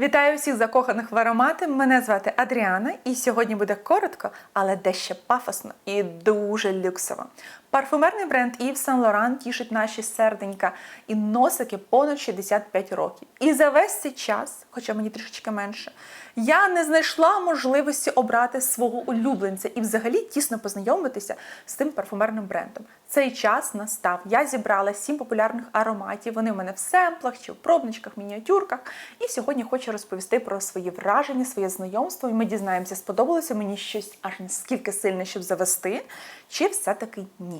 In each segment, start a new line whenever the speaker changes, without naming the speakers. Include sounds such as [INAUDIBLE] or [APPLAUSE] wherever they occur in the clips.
Вітаю всіх закоханих в аромати. Мене звати Адріана, і сьогодні буде коротко, але дещо пафосно і дуже люксово. Парфумерний бренд Yves Saint Laurent тішить наші серденька і носики понад 65 років. І за весь цей час, хоча мені трішечки менше, я не знайшла можливості обрати свого улюбленця і взагалі тісно познайомитися з тим парфумерним брендом. Цей час настав. Я зібрала сім популярних ароматів. Вони в мене в семплах чи в пробничках, мініатюрках. І сьогодні хочу розповісти про свої враження, своє знайомство. І ми дізнаємося, сподобалося мені щось аж наскільки сильне, щоб завести, чи все-таки ні.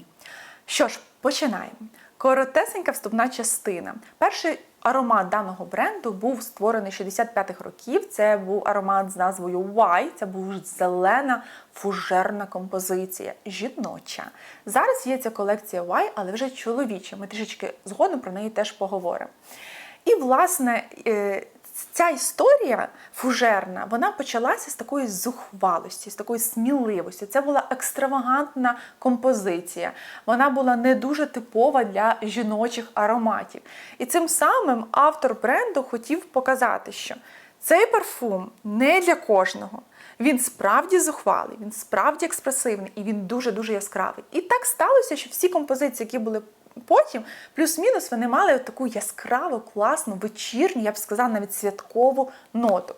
Що ж, починаємо. Коротесенька вступна частина. Перший аромат даного бренду був створений 65-х років. Це був аромат з назвою Y. Це був зелена фужерна композиція, жіноча. Зараз є ця колекція Y, але вже чоловіча. Ми трішечки згодом про неї теж поговоримо. І, власне, е, ця історія фужерна, вона почалася з такої зухвалості, з такої сміливості. Це була екстравагантна композиція. Вона була не дуже типова для жіночих ароматів. І цим самим автор бренду хотів показати, що цей парфум не для кожного. Він справді зухвалий, він справді експресивний і він дуже-дуже яскравий. І так сталося, що всі композиції, які були потім, плюс-мінус, вони мали таку яскраву, класну, вечірню, я б сказала, навіть святкову ноту.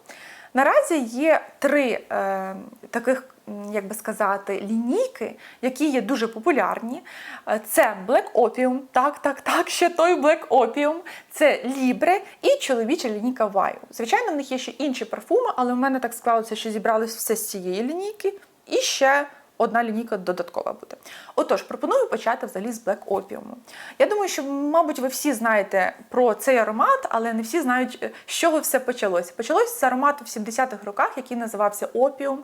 Наразі є три е, таких, як би сказати, лінійки, які є дуже популярні. Е, Це Black Opium, так, так, так, ще той Black Opium, це Libre і чоловіча лінійка Ваю. Звичайно, в них є ще інші парфуми, але в мене так склалося, що зібралось все з цієї лінійки і ще. Одна лінійка додаткова буде. Отож, пропоную почати взагалі з Black Opium. Я думаю, що, мабуть, ви всі знаєте про цей аромат, але не всі знають, е, з чого все почалося. Почалося з аромату в 70-х роках, який називався Opium.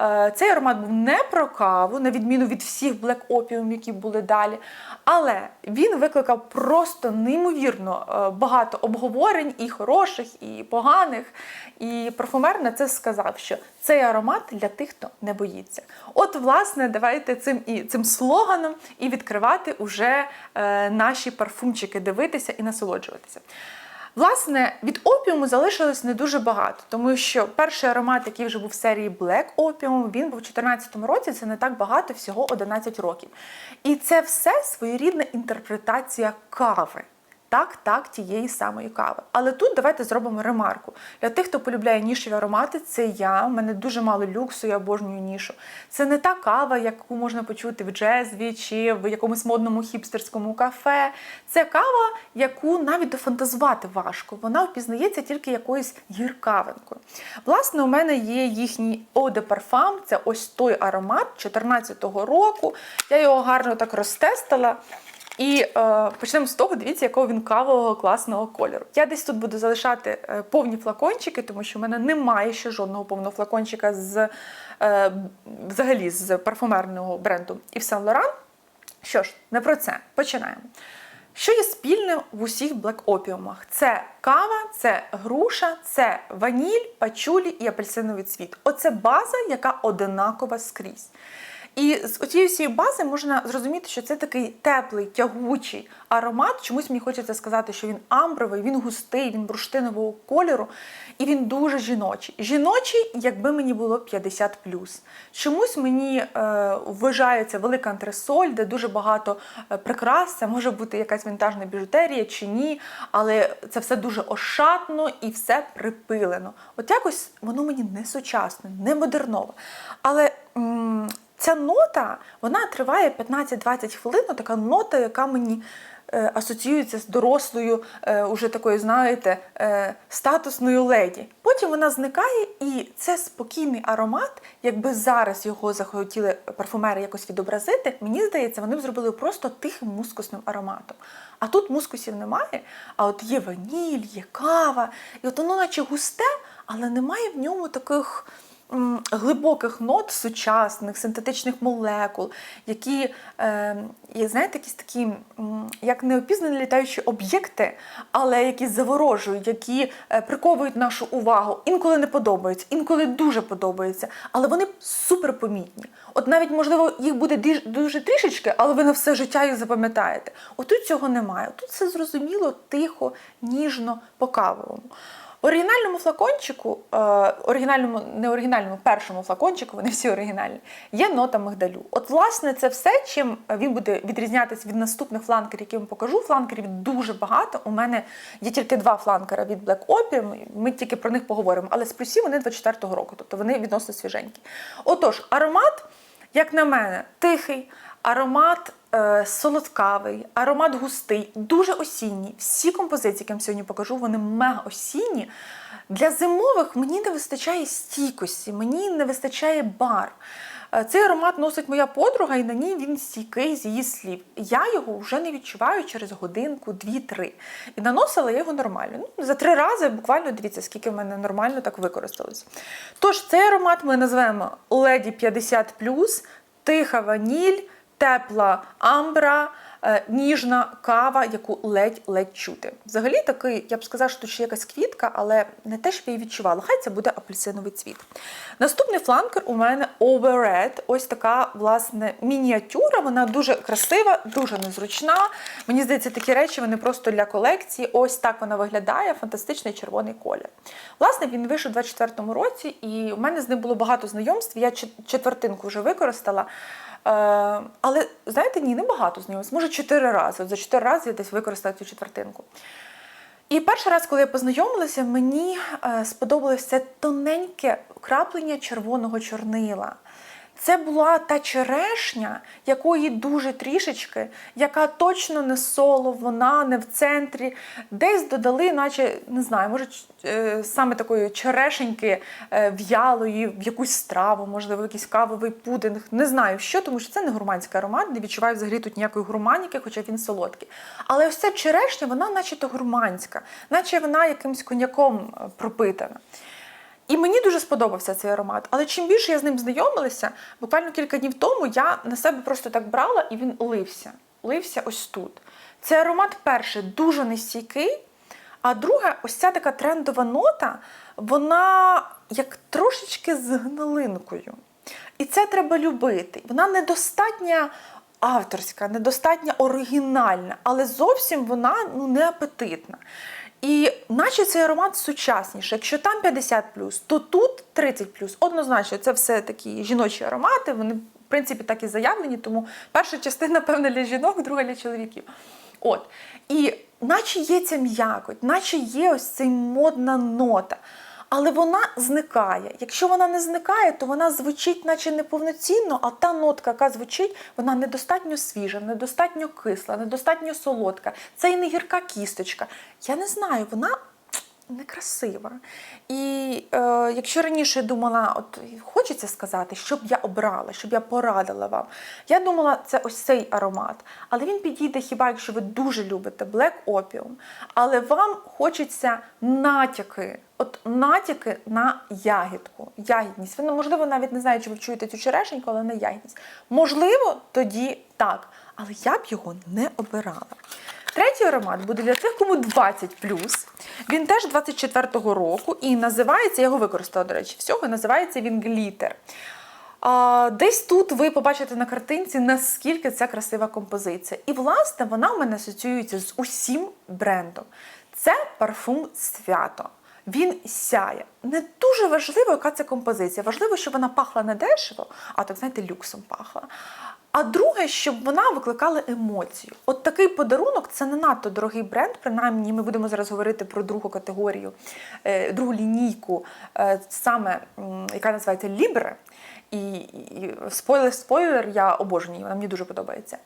Е, Цей аромат був не про каву, на відміну від всіх Black Opium, які були далі. Але він викликав просто неймовірно е, багато обговорень, і хороших, і поганих. І парфумер на це сказав, що цей аромат для тих, хто не боїться. От, власне, давайте цим і цим слоганом і відкривати уже е, наші парфумчики, дивитися і насолоджуватися. Власне, від опіуму залишилось не дуже багато, тому що перший аромат, який вже був в серії Black Opium, він був у 2014 році, це не так багато, всього 11 років. І це все своєрідна інтерпретація кави. Так, так, тієї самої кави. Але тут давайте зробимо ремарку. Для тих, хто полюбляє нішеві аромати, це я. У мене дуже мало люксу, я обожнюю нішу. Це не та кава, яку можна почути в джезві чи в якомусь модному хіпстерському кафе. Це кава, яку навіть дофантазувати важко. Вона впізнається тільки якоюсь гіркавинкою. Власне, у мене є їхній Eau de Parfum, це ось той аромат 2014 року. Я його гарно так розтестила. І е, почнемо з того, дивіться, якого він кавового класного кольору. Я десь тут буду залишати е, повні флакончики, тому що в мене немає ще жодного повного флакончика з е, взагалі з парфумерного бренду Yves Saint Laurent. Що ж, не про це. Починаємо. Що є спільним в усіх Opiumах? Це кава, це груша, це ваніль, пачулі і апельсиновий цвіт. Оце база, яка одинакова скрізь. І з цієї всієї бази можна зрозуміти, що це такий теплий, тягучий аромат. Чомусь мені хочеться сказати, що він амбровий, він густий, він бурштинового кольору, і він дуже жіночий. Жіночий, якби мені було 50+. Чомусь мені е, вважається велика антресоль, де дуже багато е, прикрас. Це може бути якась вінтажна біжутерія чи ні, але це все дуже ошатно і все припилено. От якось воно мені не сучасне, не модернове. Але. Ця нота вона триває 15-20 хвилин, ну, така нота, яка мені е, асоціюється з дорослою, е, уже такою, знаєте, е, статусною леді. Потім вона зникає, і це спокійний аромат. Якби зараз його захотіли парфумери якось відобразити, мені здається, вони б зробили просто тихим мускусним ароматом. А тут мускусів немає, а от є ваніль, є кава, і от воно наче густе, але немає в ньому таких глибоких нот сучасних, синтетичних молекул, які, е, є, знаєте, якісь такі, як неопізнані літаючі об'єкти, але які заворожують, які е, приковують нашу увагу. Інколи не подобаються, інколи дуже подобаються, але вони суперпомітні. От навіть, можливо, їх буде дуже трішечки, але ви на все життя їх запам'ятаєте. Отут цього немає. Тут все зрозуміло, тихо, ніжно, по кавовому. Оригінальному флакончику, е, оригінальному, не оригінальному, першому флакончику, вони всі оригінальні, є нота мигдалю. От, власне, це все, чим він буде відрізнятися від наступних фланкерів, які я вам покажу. Фланкерів дуже багато. У мене є тільки два фланкера від Black Opium, Ми тільки про них поговоримо. Але з плюсів вони 24-го року, тобто вони відносно свіженькі. Отож, аромат, як на мене, тихий. Аромат е, солодкавий, аромат густий, дуже осінній. Всі композиції, які я сьогодні покажу, вони мега осінні. Для зимових мені не вистачає стійкості, мені не вистачає бар. Е, Цей аромат носить моя подруга, і на ній він стійкий з її слів. Я його вже не відчуваю через годинку, дві-три. І наносила я його нормально. Ну, за три рази буквально дивіться, скільки в мене нормально так використалось. Тож цей аромат ми називаємо Lady 50 тиха ваніль, тепла амбра, е, ніжна кава, яку ледь-ледь чути. Взагалі такий, я б сказала, що тут ще якась квітка, але не те, щоб я її відчувала. Хай це буде апельсиновий цвіт. Наступний фланкер у мене Overred. Ось така, власне, мініатюра. Вона дуже красива, дуже незручна. Мені здається, такі речі вони просто для колекції. Ось так вона виглядає. Фантастичний червоний колір. Власне, він вийшов у 24-му році, і у мене з ним було багато знайомств. Я четвертинку вже використала. Е, але знаєте, ні, не багато знайомств. Може, чотири рази. От за чотири рази я десь використала цю четвертинку. І перший раз, коли я познайомилася, мені е, сподобалось це тоненьке краплення червоного чорнила. Це була та черешня, якої дуже трішечки, яка точно не соло, вона не в центрі. Десь додали, наче не знаю, може е, саме такої черешеньки е, в'ялої, в якусь страву, можливо, якийсь кавовий пудинг. Не знаю що, тому що це не гурманський аромат, не відчуваю взагалі тут ніякої гурманіки, хоча він солодкий. Але ось ця черешня, вона наче-то гурманська, наче вона якимсь коньяком е, пропитана. І мені дуже сподобався цей аромат. Але чим більше я з ним знайомилася, буквально кілька днів тому я на себе просто так брала і він лився. Лився ось тут. Цей аромат, перше, дуже нестійкий. А друге, ось ця така трендова нота, вона як трошечки з гнилинкою. І це треба любити. Вона недостатня авторська, недостатньо оригінальна, але зовсім вона ну, не апетитна. І наче цей аромат сучасніший. Якщо там 50 то тут 30 Однозначно, це все такі жіночі аромати. Вони, в принципі, так і заявлені, тому перша частина, певно, для жінок, друга для чоловіків. От. І наче є ця м'якоть, наче є ось цей модна нота. Але вона зникає. Якщо вона не зникає, то вона звучить, наче неповноцінно, а та нотка, яка звучить, вона недостатньо свіжа, недостатньо кисла, недостатньо солодка. Це і не гірка кісточка. Я не знаю, вона некрасива. І е, якщо раніше думала, от хочеться сказати, що б я обрала, щоб я порадила вам. Я думала, це ось цей аромат. Але він підійде хіба, якщо ви дуже любите Black Opium. Але вам хочеться натяки. От натяки на ягідку, ягідність. Ви, ну, можливо, навіть не знаю, чи ви чуєте цю черешеньку, але на ягідність. Можливо, тоді так. Але я б його не обирала. Третій аромат буде для тих, кому 20 Він теж 24-го року і називається, я його використала, до речі, всього, називається він глітер. А, десь тут ви побачите на картинці, наскільки це красива композиція. І, власне, вона у мене асоціюється з усім брендом. Це парфум свято. Він сяє. Не дуже важливо, яка це композиція. Важливо, щоб вона пахла не дешево, а так, знаєте, люксом пахла. А друге, щоб вона викликала емоцію. От такий подарунок це не надто дорогий бренд. Принаймні, ми будемо зараз говорити про другу категорію, е, другу лінійку, е, саме яка називається Лібре. І, і спойлер, спойлер, я обожнюю, вона мені дуже подобається.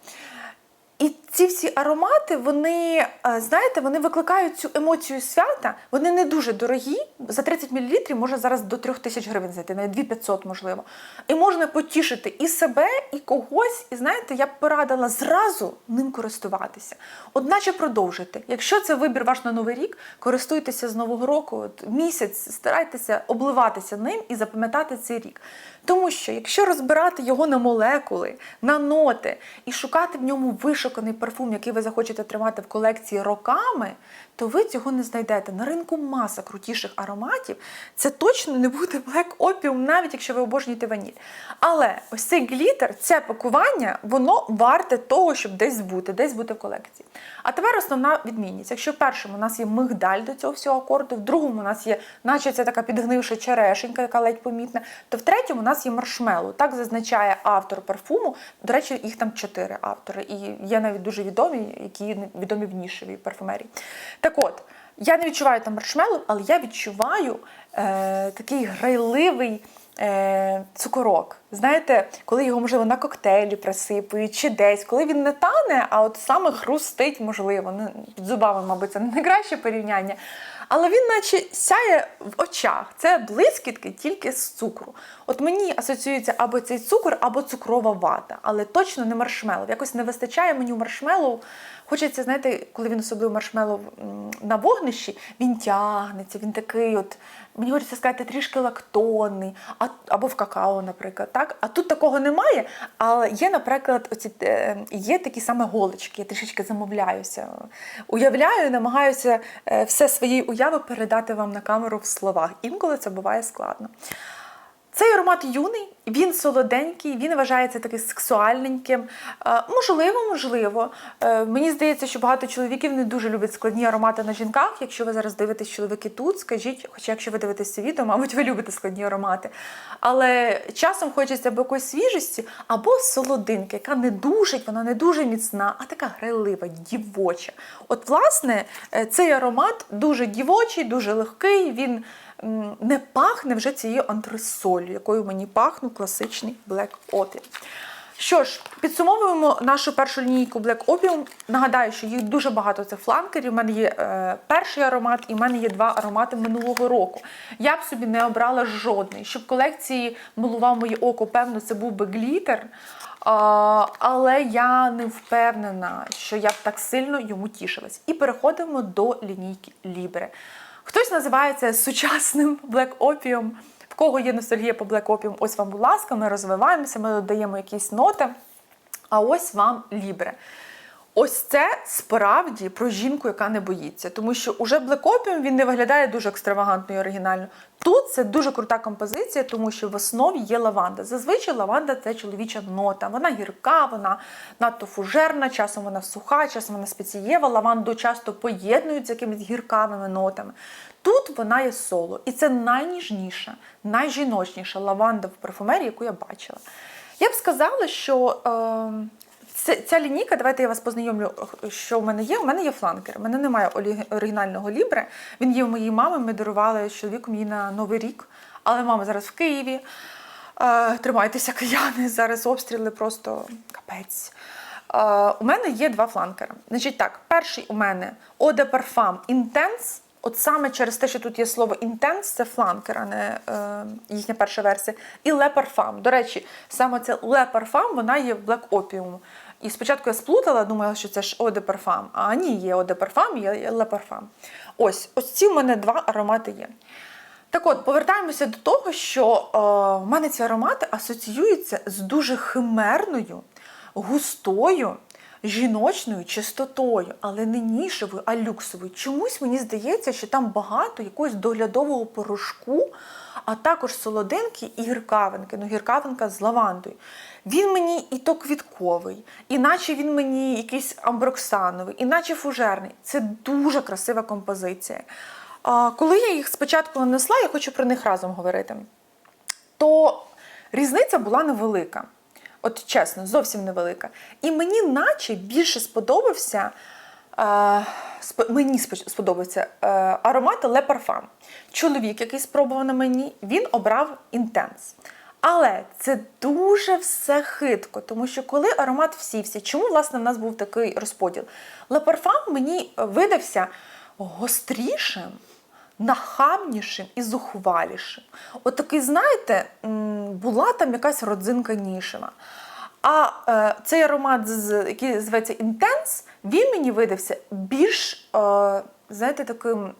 І ці всі аромати, вони, е, знаєте, вони викликають цю емоцію свята. Вони не дуже дорогі. За 30 мл може зараз до 3 тисяч гривень зайти, навіть 2500 можливо. І можна потішити і себе, і когось. І знаєте, я б порадила зразу ним користуватися. Одначе продовжити. Якщо це вибір ваш на новий рік, користуйтеся з нового року. От місяць старайтеся обливатися ним і запам'ятати цей рік. Тому що якщо розбирати його на молекули, на ноти і шукати в ньому вишуканий парфум, який ви захочете тримати в колекції роками, то ви цього не знайдете. На ринку маса крутіших ароматів. Це точно не буде Black Opium, навіть якщо ви обожнюєте ваніль. Але ось цей глітер, це пакування, воно варте того, щоб десь бути, десь бути в колекції. А тепер основна відмінність. Якщо в першому у нас є мигдаль до цього всього акорду, в другому у нас є, наче це така підгнивша черешенька, яка ледь помітна, то в третьому у нас є маршмеллоу. Так зазначає автор парфуму. До речі, їх там чотири автори. І є навіть дуже відомі, які відомі в нішевій парфумерії. Так от, я не відчуваю там маршмеллоу, але я відчуваю е, такий грайливий е, цукорок. Знаєте, коли його, можливо, на коктейлі присипують чи десь, коли він не тане, а от саме хрустить, можливо, ну, під зубами, мабуть, це не найкраще порівняння. Але він, наче, сяє в очах. Це блискітки тільки з цукру. От мені асоціюється або цей цукор, або цукрова вата, але точно не маршмеллоу. Якось не вистачає мені маршмеллоу. Хочеться, знаєте, коли він особливо маршмеллоу м, на вогнищі, він тягнеться, він такий, от, мені хочеться сказати, трішки лактонний, а, або в какао, наприклад. Так? А тут такого немає. Але є, наприклад, оці, е, є такі саме голочки, я трішечки замовляюся. Уявляю, намагаюся е, все своєї уяви передати вам на камеру в словах. Інколи це буває складно. Цей аромат юний, він солоденький, він вважається таким сексуальненьким. Е, Можливо, можливо. Е, Мені здається, що багато чоловіків не дуже люблять складні аромати на жінках. Якщо ви зараз дивитесь чоловіки тут, скажіть, хоча якщо ви дивитесь це відео, мабуть, ви любите складні аромати. Але часом хочеться або якоїсь свіжості, або солодинки, яка не душить, вона не дуже міцна, а така грайлива, дівоча. От, власне, е, цей аромат дуже дівочий, дуже легкий. Він не пахне вже цією антресолью, якою мені пахне класичний Black Opium. Що ж, підсумовуємо нашу першу лінійку Black Opium. Нагадаю, що їх дуже багато цих фланкерів. У мене є е, перший аромат, і в мене є два аромати минулого року. Я б собі не обрала жодний. Щоб колекції милував моє око, певно, це був би глітер. А, але я не впевнена, що я б так сильно йому тішилась. І переходимо до лінійки Libre. Хтось називає це сучасним Opium. В кого є ностальгія по Black Opium, ось вам, будь ласка, ми розвиваємося, ми додаємо якісь ноти. А ось вам Лібре. Ось це справді про жінку, яка не боїться. Тому що уже Opium він не виглядає дуже екстравагантно і оригінально. Тут це дуже крута композиція, тому що в основі є лаванда. Зазвичай лаванда це чоловіча нота. Вона гірка, вона надто фужерна, часом вона суха, часом вона спецієва. Лаванду часто поєднують з якимись гіркавими нотами. Тут вона є соло. І це найніжніша, найжіночніша лаванда в парфумерії, яку я бачила. Я б сказала, що. Е, ця лінійка, давайте я вас познайомлю, що в мене є. У мене є фланкер. У мене немає оригінального лібре. Він є у моїй мами. Ми дарували чоловіком її на Новий рік. Але мама зараз в Києві. Е, тримайтеся, кияни. Зараз обстріли просто капець. Е, у мене є два фланкера. Значить так, перший у мене de Parfum Intense. От саме через те, що тут є слово Intense, це фланкер, а не е, їхня перша версія. І Parfum. До речі, саме Le Parfum, вона є в Black Opium. І спочатку я сплутала, думала, що це ж de Parfum. А ні, є de Parfum, є Le Parfum. Ось, ось ці в мене два аромати є. Так от, повертаємося до того, що е, в мене ці аромати асоціюються з дуже химерною, густою, жіночною чистотою, але не нішевою, а люксовою. Чомусь мені здається, що там багато якогось доглядового порошку, а також солодинки і гіркавинки. Ну, гіркавинка з лавандою. Він мені і то квітковий, іначе він мені якийсь амброксановий, іначе фужерний. Це дуже красива композиція. А, коли я їх спочатку нанесла, я хочу про них разом говорити, то різниця була невелика. От чесно, зовсім невелика. І мені наче більше сподобався. Е, мені сподобався е, аромат Le Parfum. Чоловік, який спробував на мені, він обрав інтенс. Але це дуже все хитко, тому що коли аромат всівся, чому власне в нас був такий розподіл? Le Parfum мені видався гострішим, нахабнішим і зухвалішим. От такий, знаєте, була там якась родзинка нішева. А е, цей аромат, з- який зветься Intense, він мені видався більш, е, знаєте, таким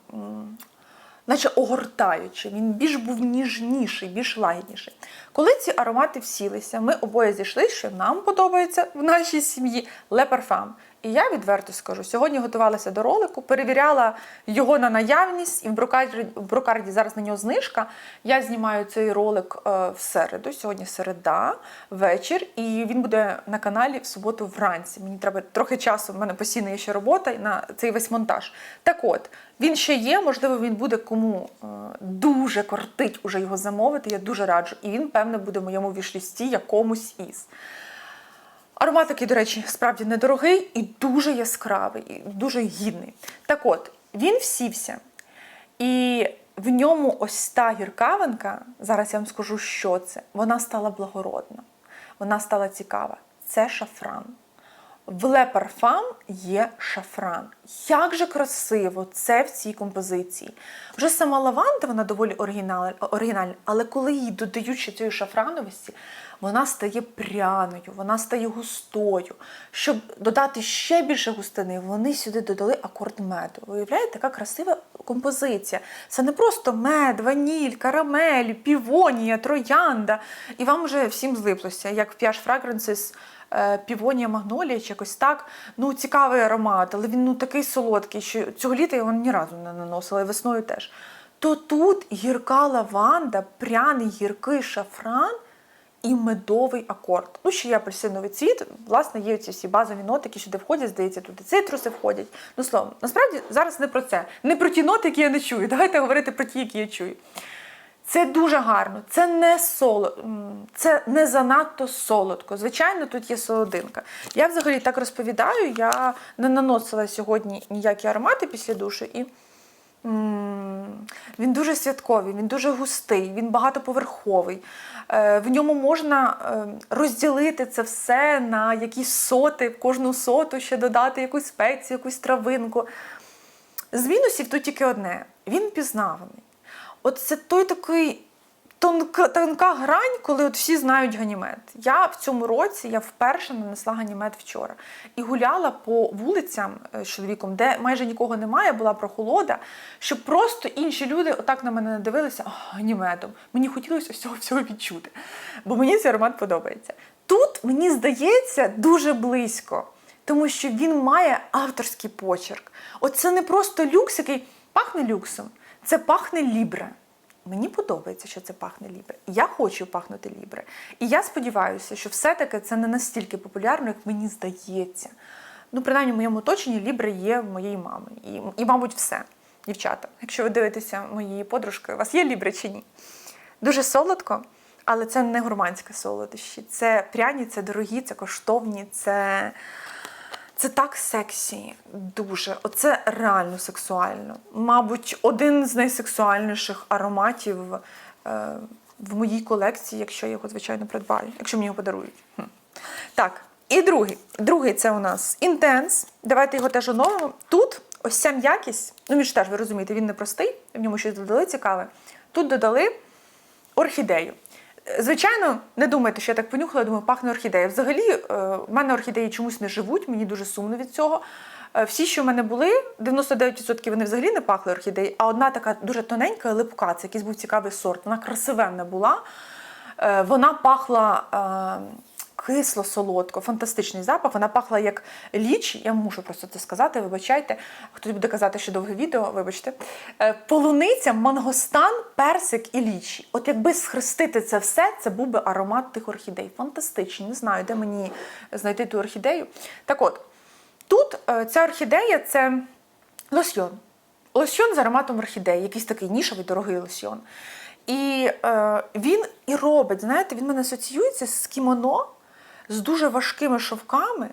наче огортаючим. він більш був ніжніший, більш лагідніший. Коли ці аромати всілися, ми обоє зійшли, що нам подобається в нашій сім'ї Parfum. І я відверто скажу, сьогодні готувалася до ролику, перевіряла його на наявність, і в брокарді, в брокарді зараз на нього знижка. Я знімаю цей ролик е, в середу, сьогодні середа, вечір, і він буде на каналі в суботу вранці. Мені треба трохи часу, в мене постійно є ще робота на цей весь монтаж. Так от, він ще є, можливо, він буде кому е, дуже кортить уже його замовити. Я дуже раджу. І він, певне, буде в моєму вішлісті якомусь із. Аромат такий, до речі, справді недорогий і дуже яскравий, і дуже гідний. Так от, він всівся. І в ньому ось та гіркавинка, зараз я вам скажу, що це. Вона стала благородна, вона стала цікава. Це шафран. В Parfum є шафран. Як же красиво це в цій композиції. Вже сама лаванда, вона доволі оригінал- оригінальна, але коли їй додають ще цієї шафрановості, вона стає пряною, вона стає густою. Щоб додати ще більше густини, вони сюди додали акорд меду. Ви уявляєте, яка красива композиція. Це не просто мед, ваніль, карамель, півонія, троянда. І вам вже всім злиплося, як в Piaget Fragrances е, півонія магнолія чи якось так. Ну, цікавий аромат, але він ну такий солодкий, що цього літа його ні разу не наносила, і весною теж. То тут гірка лаванда, пряний гіркий шафран і медовий акорд. Ну, ще є апельсиновий цвіт. Власне, є ці всі базові ноти, які сюди входять, здається, тут і цитруси входять. Ну, словом, насправді зараз не про це, не про ті ноти, які я не чую. Давайте говорити про ті, які я чую. Це дуже гарно, це не соло, це не занадто солодко. Звичайно, тут є солодинка. Я взагалі так розповідаю, я не наносила сьогодні ніякі аромати після душу і. Він дуже святковий, він дуже густий, він багатоповерховий. Е, В ньому можна е, розділити це все на якісь соти, в кожну соту ще додати якусь спецію, якусь травинку. З мінусів тут тільки одне: він пізнаваний. От це той такий тонка, тонка грань, коли от всі знають ганімед. Я в цьому році я вперше нанесла ганімед вчора і гуляла по вулицям е, з чоловіком, де майже нікого немає, була прохолода, щоб просто інші люди отак на мене не дивилися «А, ганімедом. Мені хотілося ось цього всього відчути, бо мені цей аромат подобається. Тут мені здається дуже близько, тому що він має авторський почерк. От це не просто люкс, який пахне люксом, це пахне лібре. Мені подобається, що це пахне лібре. Я хочу пахнути лібре. І я сподіваюся, що все-таки це не настільки популярно, як мені здається. Ну, принаймні, в моєму оточенні лібре є в моєї мами. І, і, мабуть, все. Дівчата, якщо ви дивитеся мої подружки, у вас є лібре чи ні? Дуже солодко, але це не гурманське солодощі. Це пряні, це дорогі, це коштовні, це. Це так сексі, дуже. Оце реально сексуально. Мабуть, один з найсексуальніших ароматів е, в моїй колекції, якщо я його, звичайно, придбаю, якщо мені його подарують. Хм. Так, і другий. Другий це у нас інтенс. Давайте його теж оновимо. Тут ось ця м'якість, ну він ж теж, ви розумієте, він не простий, в ньому щось додали цікаве. Тут додали орхідею. Звичайно, не думайте, що я так понюхала, я думаю, пахне орхідея. Взагалі, е, в мене орхідеї чомусь не живуть, мені дуже сумно від цього. Е, Всі, що в мене були, 99% вони взагалі не пахли орхідеї, а одна така дуже тоненька липка, це якийсь був цікавий сорт. Вона красивенна була. Е, Вона пахла кисло, солодко, фантастичний запах. Вона пахла як ліч. Я мушу просто це сказати, вибачайте. Хтось буде казати, що довге відео, вибачте. Е, Полуниця, мангостан, персик і лічі. От якби схрестити це все, це був би аромат тих орхідей. Фантастичний. Не знаю, де мені знайти ту орхідею. Так от, тут е, ця орхідея це лосьйон. Лосьйон з ароматом орхідеї, якийсь такий нішовий дорогий лосьйон. І е, він і робить, знаєте, він мене асоціюється з кімоно, з дуже важкими шовками.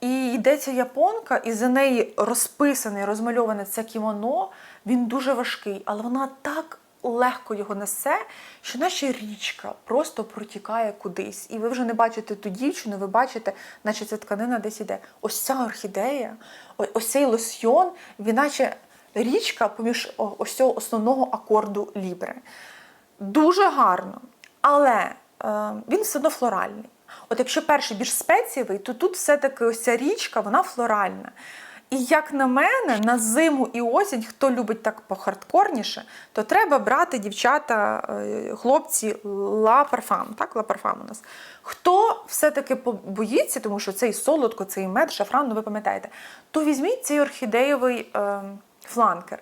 І йдеться японка, і за неї розписане, розмальоване це кімоно. Він дуже важкий, але вона так легко його несе, що наче річка просто протікає кудись. І ви вже не бачите ту дівчину, ви бачите, наче ця тканина десь іде. Ось ця орхідея, ось цей лосьйон, він наче річка поміж ось цього основного акорду лібре. Дуже гарно, але е, він все одно флоральний. От якщо перший більш спецієвий, то тут все-таки ось ця річка, вона флоральна. І як на мене, на зиму і осінь, хто любить так похардкорніше, то треба брати дівчата, е, хлопці, ла парфам. Так, ла парфам у нас. Хто все-таки боїться, тому що цей солодко, цей мед, шафран, ну ви пам'ятаєте, то візьміть цей орхідеєвий е, фланкер.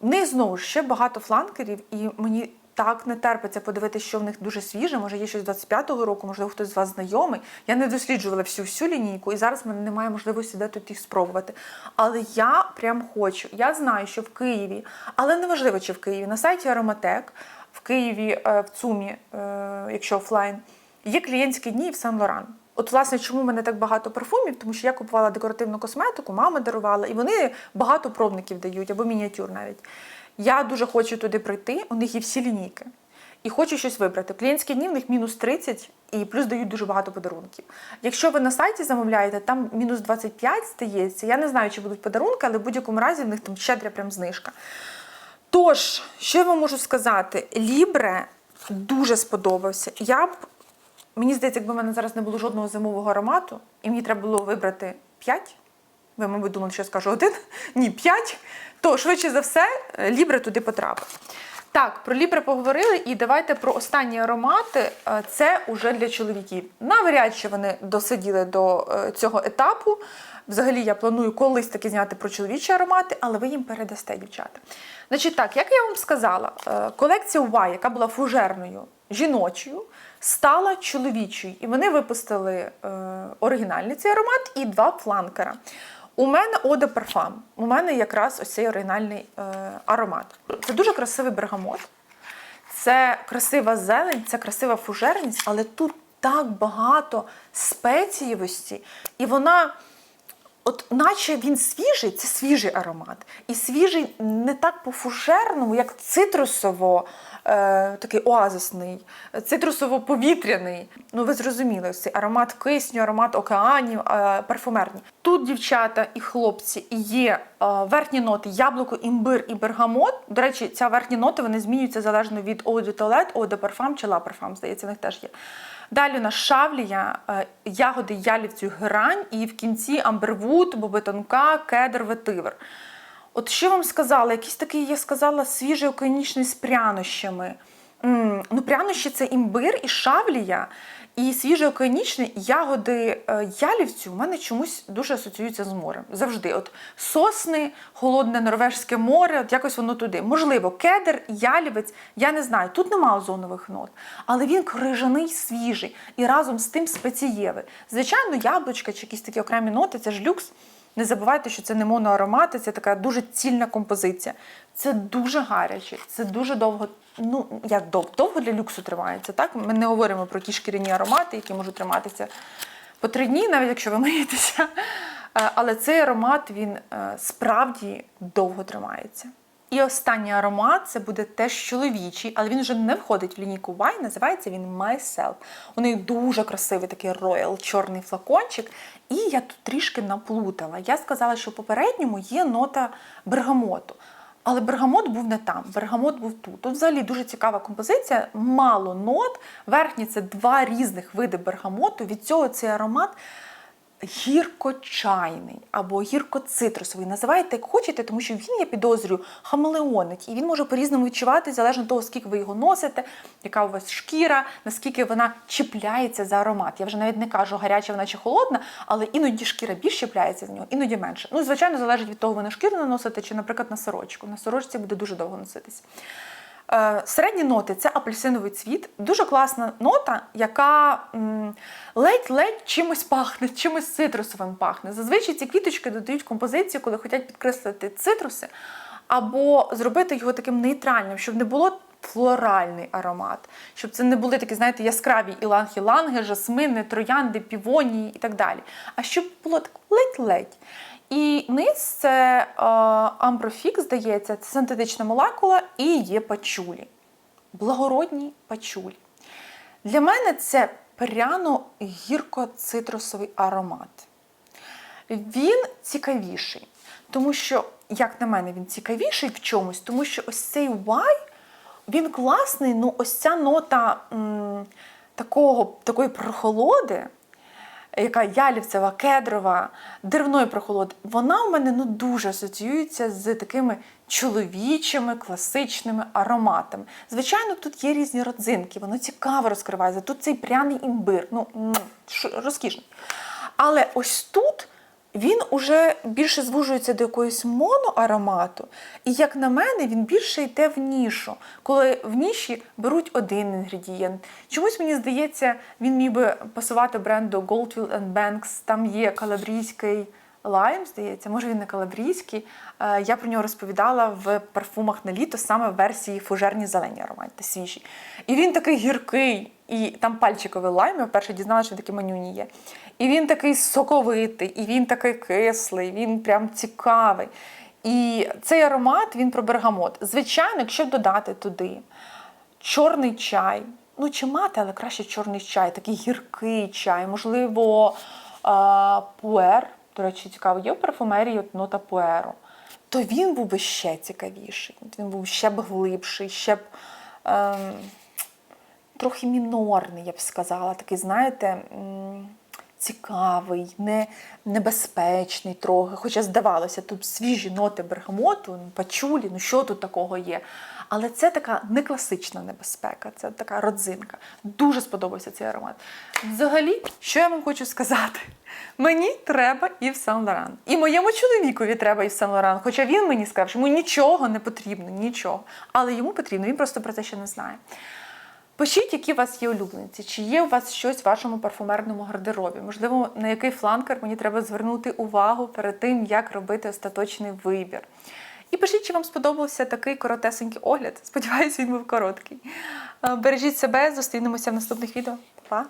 В них знову ж ще багато фланкерів, і мені так не терпиться подивитися, що в них дуже свіже. Може, є щось з 25-го року, можливо, хтось з вас знайомий. Я не досліджувала всю всю лінійку, і зараз мене немає можливості де тут їх спробувати. Але я прям хочу. Я знаю, що в Києві, але неважливо, чи в Києві, на сайті Ароматек, в Києві, е, в ЦУМі, е, якщо офлайн, є клієнтські дні в Сан Лоран. От, власне, чому в мене так багато парфумів? Тому що я купувала декоративну косметику, мама дарувала, і вони багато пробників дають або мініатюр навіть. Я дуже хочу туди прийти, у них є всі лінійки. І хочу щось вибрати. Клієнтські дні в них мінус 30 і плюс дають дуже багато подарунків. Якщо ви на сайті замовляєте, там мінус 25 стається. Я не знаю, чи будуть подарунки, але в будь-якому разі в них там щедря прям знижка. Тож, що я вам можу сказати? Лібре дуже сподобався. Я б, мені здається, якби в мене зараз не було жодного зимового аромату, і мені треба було вибрати 5, ви, мабуть, думали, що я скажу один, [LAUGHS] ні, 5, то швидше за все Лібре туди потрапить. Так, про Лібре поговорили, і давайте про останні аромати. Е, Це уже для чоловіків. Навряд чи вони досиділи до е, цього етапу. Взагалі, я планую колись таки зняти про чоловічі аромати, але ви їм передасте, дівчата. Значить, так, як я вам сказала, е, колекція Y, яка була фужерною жіночою, стала чоловічою. І вони випустили е, оригінальний цей аромат і два фланкера. У мене Оде Парфам. У мене якраз ось цей оригінальний е, аромат. Це дуже красивий бергамот. Це красива зелень, це красива фужерність, але тут так багато спецієвості, і вона. От, наче він свіжий, це свіжий аромат. І свіжий не так по-фужерному, як цитрусово, е, такий оазисний, цитрусово-повітряний. Ну, ви зрозуміли, цей аромат кисню, аромат океанів, е, парфумерні. Тут дівчата і хлопці є е, верхні ноти яблуко, імбир і бергамот. До речі, ця верхні ноти вони змінюються залежно від de Toilette, Eau чи Parfum, здається, в них теж є. Далі у нас шавлія, е, ягоди ялівцю герань, і в кінці амбервуд, бобетонка, кедр, ветивер. От що вам сказала? Якийсь такий, я сказала, свіжий оконічний з прянощами. Ну, прянощі це імбир і шавлія. І свіжий океанічний ягоди е, ялівцю у мене чомусь дуже асоціюються з морем. Завжди. От сосни, холодне норвежське море, от якось воно туди. Можливо, кедр, ялівець, я не знаю. Тут нема озонових нот, але він крижаний, свіжий і разом з тим спецієвий. Звичайно, яблучка чи якісь такі окремі ноти це ж люкс. Не забувайте, що це не моноаромати, це така дуже цільна композиція. Це дуже гаряче, це дуже довго. Ну, як довго, для люксу тримається. Так? Ми не говоримо про ті шкіряні аромати, які можуть триматися по три дні, навіть якщо ви миєтеся. Е, Але цей аромат він е, справді довго тримається. І останній аромат це буде теж чоловічий, але він вже не входить в лінійку Y, називається він Myself. У них дуже красивий такий роял чорний флакончик. І я тут трішки наплутала. Я сказала, що в попередньому є нота бергамоту. Але бергамот був не там, бергамот був тут. Тут взагалі дуже цікава композиція, мало нот. Верхні це два різних види бергамоту. Від цього цей аромат гірко-чайний або гірко-цитрусовий. Називайте як хочете, тому що він, я підозрюю, хамелеоник, і він може по-різному відчувати, залежно від того, скільки ви його носите, яка у вас шкіра, наскільки вона чіпляється за аромат. Я вже навіть не кажу, гаряча вона чи холодна, але іноді шкіра більш чіпляється за нього, іноді менше. Ну, звичайно, залежить від того, ви на шкіру наносите, чи, наприклад, на сорочку. На сорочці буде дуже довго носитись. Е, Середні ноти це апельсиновий цвіт. Дуже класна нота, яка ледь-ледь чимось пахне, чимось цитрусовим пахне. Зазвичай ці квіточки додають композицію, коли хочуть підкреслити цитруси, або зробити його таким нейтральним, щоб не було флоральний аромат, щоб це не були такі, знаєте, яскраві іланги-ланги, жасмини, троянди, півонії і так далі. А щоб було так ледь-ледь. І низ це е, амброфік, здається, це синтетична молекула і є пачулі. Благородні пачулі. Для мене це пряно-гірко-цитрусовий аромат. Він цікавіший, тому що, як на мене, він цікавіший в чомусь, тому що ось цей Y, він класний, ну ось ця нота м, такого, такої прохолоди, яка ялівцева, кедрова, деревної прохолоди, вона у мене ну дуже асоціюється з такими чоловічими класичними ароматами. Звичайно, тут є різні родзинки, воно цікаво розкривається. Тут цей пряний імбир, ну розкішний. Але ось тут він уже більше звужується до якогось моноаромату, і як на мене, він більше йде в нішу, коли в ніші беруть один інгредієнт. Чомусь мені здається, він міг би пасувати бренду Goldfield Banks. Там є калабрійський лайм, здається, може він не калабрійський. Е, Я про нього розповідала в парфумах на літо, саме в версії фужерні зелені аромати, свіжі. І він такий гіркий, і там пальчиковий лайм, я вперше дізналася, що такі манюні є. І він такий соковитий, і він такий кислий, він прям цікавий. І цей аромат він про бергамот. Звичайно, якщо додати туди чорний чай, ну чи мати, але краще чорний чай, такий гіркий чай, можливо, а, пуер. До речі, цікаво, є в парфумерії от нота пуеру. То він був би ще цікавіший, він був ще б глибший, ще б ем, трохи мінорний, я б сказала. Такий, знаєте, цікавий, не, небезпечний трохи. Хоча здавалося, тут свіжі ноти бергамоту, ну, пачулі, ну що тут такого є. Але це така не класична небезпека, це така родзинка. Дуже сподобався цей аромат. Взагалі, що я вам хочу сказати? Мені треба Ів Сен Лоран. І моєму чоловікові треба Ів Сен Лоран. Хоча він мені сказав, що йому нічого не потрібно, нічого. Але йому потрібно, він просто про це ще не знає. Пишіть, які у вас є улюбленці, чи є у вас щось в вашому парфумерному гардеробі. Можливо, на який фланкер мені треба звернути увагу перед тим, як робити остаточний вибір. І пишіть, чи вам сподобався такий коротесенький огляд. Сподіваюсь, він був короткий. Е, Бережіть себе, зустрінемося в наступних відео. Па-па!